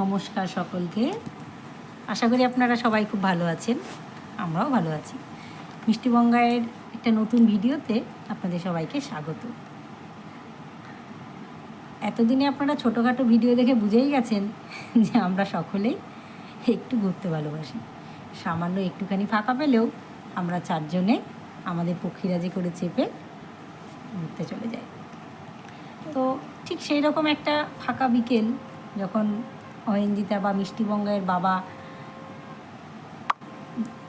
নমস্কার সকলকে। আশা করি আপনারা সবাই খুব ভালো আছেন। আমরাও ভালো আছি। মিষ্টি বঙ্গায়ের একটা নতুন ভিডিওতে আপনাদের সবাইকে স্বাগত। এতদিনে আপনারা ছোটোখাটো ভিডিও দেখে বুঝেই গেছেন যে আমরা সকলেই একটু ঘুরতে ভালোবাসি। সামান্য একটুখানি ফাঁকা পেলেও আমরা চারজনে আমাদের পক্ষীরাজে করে চেপে ঘুরতে চলে যাই। তো ঠিক সেই রকম একটা ফাঁকা বিকেল যখন অয়নজিতা বা মিষ্টিবঙ্গের বাবা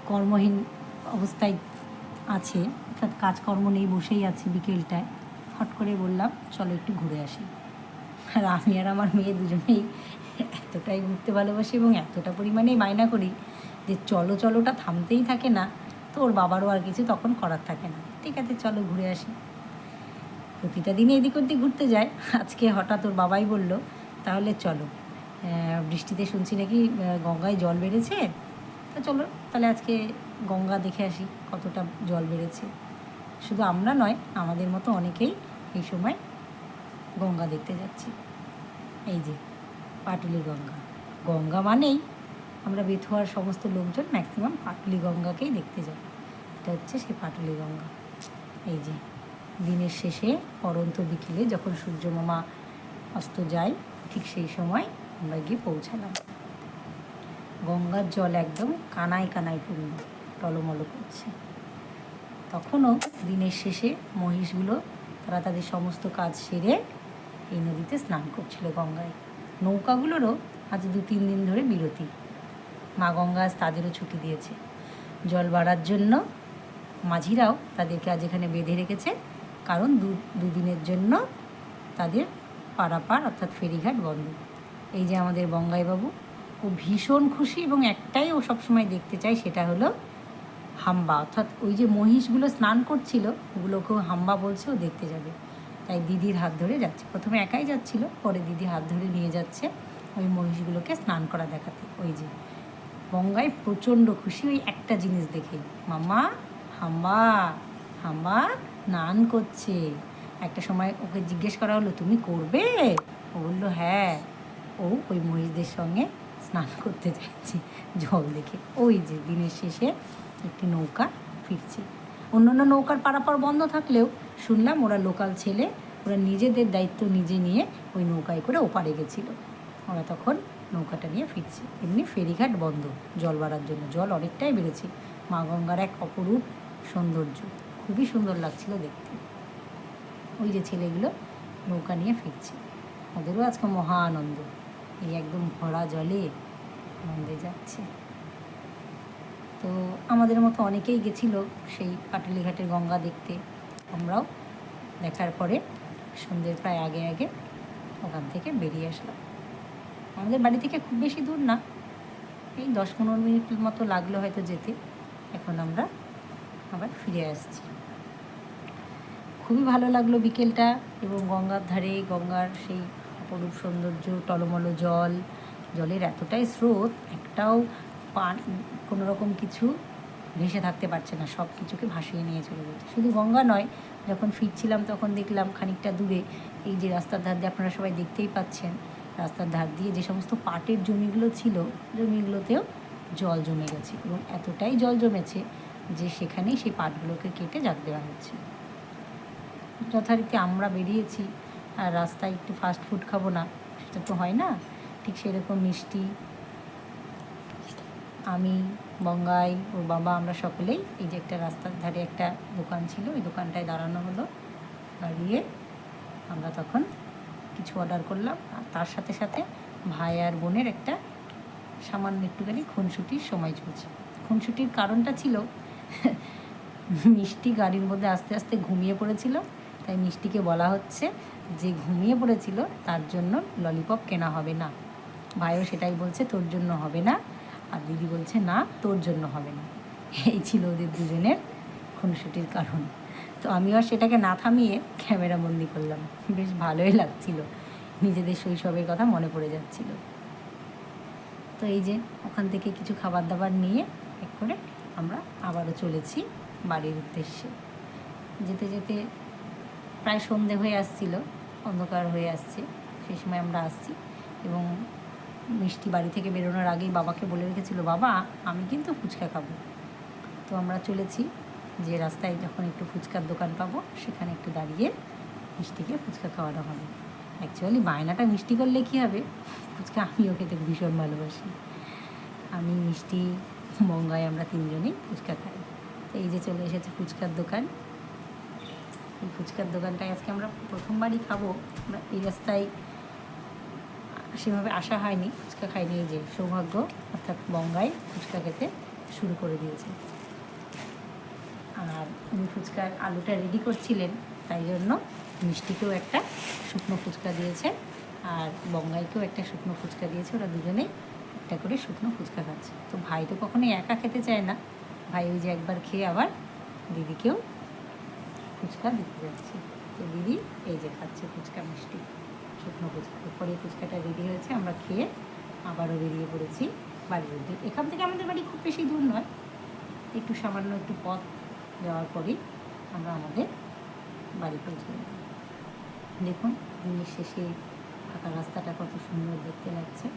কর্মহীন অবস্থায় আছে, অর্থাৎ কাজকর্ম নেই, বসেই আছে বিকেলটায়। হট করে বললাম, চলো একটু ঘুরে আসি। আর আমি আর আমার মেয়ে দুজনেই এতটাই ঘুরতে ভালোবাসি এবং এতটা পরিমাণেই বায়না করি যে চলো চলোটা থামতেই থাকে না। তো ওর বাবারও আর কিছু তখন করার থাকে না। ঠিক আছে, চলো ঘুরে আসি। প্রতিটা দিনই এদিক ওদিক ঘুরতে যায়। আজকে হঠাৎ ওর বাবাই বলল, তাহলে চলো। বৃষ্টিতে শুনছি নাকি গঙ্গায় জল বেড়েছে? তা চলো, তাহলে আজকে গঙ্গা দেখে আসি, কতটা জল বেড়েছে। শুধু আমরা নয়, আমাদের মতো অনেকেই এই সময় গঙ্গা দেখতে যাচ্ছি। এই যে, পাটুলি গঙ্গা। গঙ্গা মানেই আমরা বেথুয়ার সমস্ত লোকজন ম্যাক্সিমাম পাটুলি গঙ্গাকেই দেখতে যাই। এটা হচ্ছে সেই পাটুলি গঙ্গা। এই যে, দিনের শেষে পরন্ত বিকেলে যখন সূর্য মামা অস্ত যায়, ঠিক সেই সময় আমরা গিয়ে পৌঁছালাম। গঙ্গার জল একদম কানায় কানায় পূর্ণ, টলমল করছে। তখনও দিনের শেষে মহিষগুলো তারা তাদের সমস্ত কাজ সেরে এই নদীতে স্নান করছিল গঙ্গায়। নৌকাগুলোরও আজ দু তিন দিন ধরে বিরতি। মা গঙ্গা আজ তাদেরও ছুটি দিয়েছে। জল বাড়ার জন্য মাঝিরাও তাদেরকে আজ এখানে বেঁধে রেখেছে। কারণ দু, দুদিনের জন্য তাদের পারাপার অর্থাৎ ফেরিঘাট বন্ধ। এই যে আমাদের বঙ্গাইবাবু, ও ভীষণ খুশি এবং একটাই ও সবসময় দেখতে চায় সেটা হলো হাম্বা। অর্থাৎ ওই যে মহিষগুলো স্নান করছিল, ওগুলোকেও হাম্বা বলছে ও দেখতে যাবে। তাই দিদির হাত ধরে যাচ্ছে। প্রথমে একাই যাচ্ছিল, পরে দিদি হাত ধরে নিয়ে যাচ্ছে ওই মহিষগুলোকে স্নান করা দেখাতে। ওই যে বঙ্গায় প্রচণ্ড খুশি, ওই একটা জিনিস দেখে মাম্মা, হাম্বা হাম্বা স্নান করছে। একটা সময় ওকে জিজ্ঞেস করা হলো, তুমি করবে? ও বলল হ্যাঁ। ও ওই মহিষদের সঙ্গে স্নান করতে যাচ্ছে, জল দেখে। ওই যে দিনের শেষে একটি নৌকা ফিরছে। অন্যান্য নৌকার পারাপার বন্ধ থাকলেও শুনলাম ওরা লোকাল ছেলে, ওরা নিজেদের দায়িত্ব নিজে নিয়ে ওই নৌকায় করে ওপারে গেছিল। ওরা তখন নৌকাটা নিয়ে ফিরছে। এমনি ফেরিঘাট বন্ধ, জল বাড়ার জন্য। জল অনেকটাই বেড়েছে। মা গঙ্গার এক অপরূপ সৌন্দর্য। খুবই সুন্দর লাগছিল দেখতে। ওই যে ছেলেগুলো নৌকা নিয়ে ফিরছে। ওদেরও আজকে মহা আনন্দ। এই একদম ভরা জলে আনন্দে যাচ্ছে। তো আমাদের মতো অনেকেই গেছিল সেই পাটুলিঘাটের গঙ্গা দেখতে। আমরাও দেখার পরে সন্ধ্যের প্রায় আগে আগে ওখান থেকে বেরিয়ে আসলাম। আমাদের বাড়ি থেকে খুব বেশি দূর না, এই দশ পনেরো মিনিট মতো লাগল হয়তো যেতে। এখন আমরা আবার ফিরে আসছি। খুবই ভালো লাগল বিকেলটা এবং গঙ্গার ধারে গঙ্গার সেই অপরূপ সৌন্দর্য, টলমলো জল। জলের এতটাই স্রোত, একটাও পান, কোনো রকম কিছু ভেসে থাকতে পারছে না। সব কিছুকে ভাসিয়ে নিয়ে চলে যাচ্ছে শুধু গঙ্গা নয়, যখন ফিরছিলাম তখন দেখলাম খানিকটা দূরে এই যে রাস্তার ধার দিয়ে আপনারা সবাই দেখতেই পাচ্ছেন, রাস্তার ধার দিয়ে যে সমস্ত পাটের জমিগুলো ছিল, জমিগুলোতেও জল জমে গেছে এবং এতটাই জল জমেছে যে সেখানেই সেই পাটগুলোকে কেটে জাগ দেওয়া হচ্ছে। যথারীতি আমরা বেরিয়েছি। আর রাস্তায় একটু ফাস্ট ফুড খাব না, সেটা তো হয় না। ঠিক সেরকম মিষ্টি, আমি, বঙ্গাই, ওর বাবা, আমরা সকলেই এই যে একটা রাস্তার ধারে একটা দোকান ছিল, ওই দোকানটায় দাঁড়ানো হলো। দাঁড়িয়ে আমরা তখন কিছু অর্ডার করলাম। আর তার সাথে সাথে ভাই আর বোনের একটা সামান্য একটুখানি খুনসুটির সময় চলছে। খুনসুটির কারণটা ছিল, মিষ্টি গাড়ির মধ্যে আস্তে আস্তে ঘুমিয়ে পড়েছিল। তাই মিষ্টিকে বলা হচ্ছে যে ঘুমিয়ে পড়েছিল, তার জন্য ললিপপ কেনা হবে না। ভাইও সেটাই বলছে, তোর জন্য হবে না। আর দিদি বলছে, না, তোর জন্য হবে না। এই ছিল ওদের দুজনের খুনসুটির কারণ। তো আমিও সেটাকে না থামিয়ে ক্যামেরা বন্দি করলাম। বেশ ভালোই লাগছিল। নিজেদের শৈশবের কথা মনে পড়ে যাচ্ছিল। তো এই যে, ওখান থেকে কিছু খাবার দাবার নিয়ে এক করে আমরা আবারও চলেছি বাড়ির উদ্দেশ্যে। যেতে যেতে প্রায় সন্ধে হয়ে আসছিল, অন্ধকার হয়ে আসছে সেই সময় আমরা আসছি এবং মিষ্টি বাড়ি থেকে বেরোনোর আগেই বাবাকে বলে রেখেছিল, বাবা, আমি কিন্তু ফুচকা খাব। তো আমরা চলেছি যে রাস্তায় যখন একটু ফুচকার দোকান পাবো, সেখানে একটু দাঁড়িয়ে মিষ্টিকে ফুচকা খাওয়ানো হবে। অ্যাকচুয়ালি বায়নাটা মিষ্টি করলে কী হবে? ফুচকা আমিও খেতে ভীষণ ভালোবাসি। আমি, মিষ্টি বঙ্গায় আমরা তিনজনেই ফুচকা খাই। তো এই যে চলে এসেছে ফুচকার দোকান। এই ফুচকার দোকানটায় আজকে আমরা প্রথমবারই খাব। আমরা এই রাস্তায় সেভাবে আসা হয়নি। ফুচকা খাইনি এই যে সৌভাগ্য, অর্থাৎ বঙ্গায় ফুচকা খেতে শুরু করে দিয়েছে। আর উনি ফুচকার আলুটা রেডি করছিলেন, তাই জন্য মিষ্টিকেও একটা শুকনো ফুচকা দিয়েছে আর বঙ্গাইকেও একটা শুকনো ফুচকা দিয়েছে। ওরা দুজনেই একটা করে শুকনো ফুচকা খাচ্ছে। তো ভাই তো কখনোই একা খেতে চায় না। ভাই ওই যে একবার খেয়ে আবার দিদিকেও ফুচকা দিতে যাচ্ছি তো দিদি, এই যে খাচ্ছে ফুচকা মিষ্টি, শুকনো ফুচকা। পরে ফুচকাটা রেডি হয়েছে, আমরা খেয়ে আবারও বেরিয়ে পড়েছি বাড়ির উদ্যোগ এখান থেকে আমাদের বাড়ি খুব বেশি দূর নয়, একটু সামান্য একটু পথ যাওয়ার পরেই আমরা আমাদের বাড়ি পৌঁছে দেখুন, দিনের শেষে ফাঁকা রাস্তাটা কত সুন্দর দেখতে লাগছে।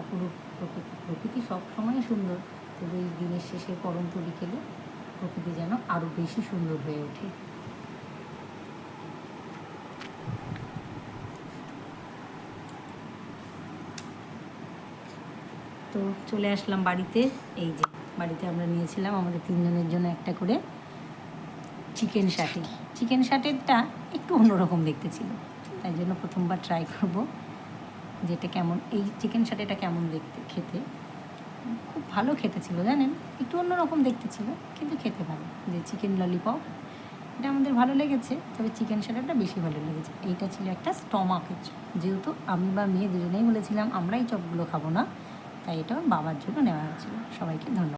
অপরূপ প্রকৃতি প্রকৃতি সবসময় সুন্দর। তবে এই দিনের শেষে পরন্ত বিকেলে প্রকৃতি যেন আরও বেশি সুন্দর হয়ে ওঠে। তো চলে আসলাম বাড়িতে। এই যে, বাড়িতে আমরা নিয়েছিলাম আমাদের তিনজনের জন্য একটা করে চিকেন শাটি চিকেন শাটেরটা একটু অন্যরকম দেখতে ছিল। তাই জন্য প্রথমবার ট্রাই করব যেটা কেমন, এই চিকেন শাটিটা কেমন দেখতে, খেতে। খুব ভালো খেতে ছিল, জানেন? একটু অন্যরকম দেখতে ছিল, কিন্তু খেতে ভালো। যে চিকেন ললিপপ এটা আমাদের ভালো লেগেছে, তবে চিকেন স্যালাডটা বেশি ভালো লেগেছে। এইটা ছিল একটা স্টমাকের চপ যেহেতু আমি বা মেয়ে দুজনেই বলেছিলাম আমরা এই চপগুলো খাব না, তাই এটা বাবার জন্য নেওয়া হয়েছিল। সবাইকে ধন্যবাদ।